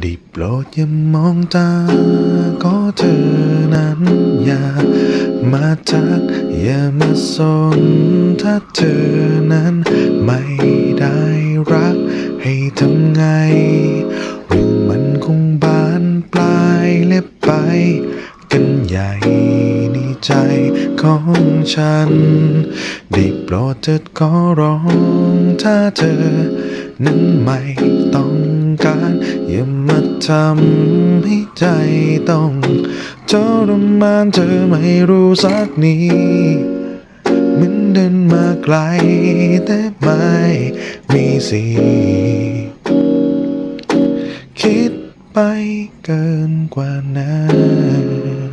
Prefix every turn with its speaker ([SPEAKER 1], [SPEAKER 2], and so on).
[SPEAKER 1] ได้โปรดอย่ามองตา ก็เธอนั้นอย่ามาทัก อย่ามาสนถ้าเธอนั้นไม่ได้รัก ให้ทำไงเรื่องมันคงบานปลายเล็บไป กันใหญ่ในใจของฉัน ได้โปรดเถิดขอร้องถ้าเธอนั้นไม่ ทำให้ใจต้องทรมานเธอไม่รู้สักนี้เหมือนเดินมาไกลแต่ไม่มีสีคิดไปเกินกว่านั้น